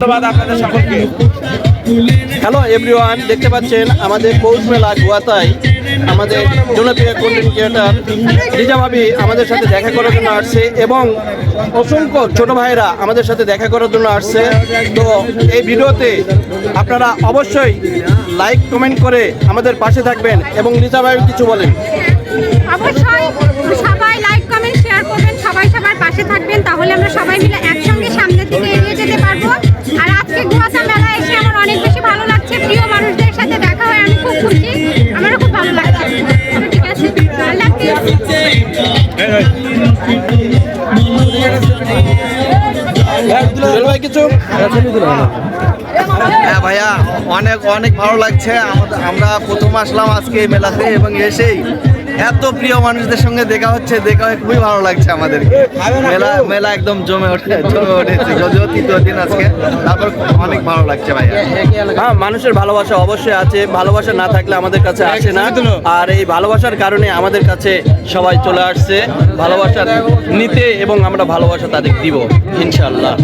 ধন্যবাদ আপনাদের সকলকে। হ্যালো এভরিওয়ান দেখতে পাচ্ছেন আমাদের পৌষ মেলা গোয়াতায় আমাদের জনপ্রিয় কন্টেন্ট ক্রিয়েটার রিজা ভাবি আমাদের সাথে দেখা করার জন্য আসছে এবং অসংখ্য ছোট ভাইরা আমাদের সাথে দেখা করার জন্য আসছে। তো এই ভিডিওতে আপনারা অবশ্যই লাইক কমেন্ট করে আমাদের পাশে থাকবেন এবং রিজা ভাই কিছু বলেন। অবশ্যই হ্যাঁ ভাইয়া অনেক অনেক ভালো লাগছে। আমরা প্রথম আসলাম আজকে এই মেলাতে এবং এসেই এত প্রিয় মানুষদের সঙ্গে দেখা হচ্ছে, দেখা হয়ে খুবই ভালো লাগছে আমাদেরকে। মেলা মেলা একদম জমে ওঠে জমে উঠেছে। যদিও তৃতীয় দিন আজকে, তারপর অনেক ভালো লাগছে ভাইয়া। হ্যাঁ মানুষের ভালোবাসা অবশ্যই আছে, ভালোবাসা না থাকলে আমাদের কাছে আসে না। আর এই ভালোবাসার কারণে আমাদের কাছে সবাই চলে আসছে। ভালোবাসা নিতে এবং আমরা ভালোবাসা তাদের দিব ইনশাল্লাহ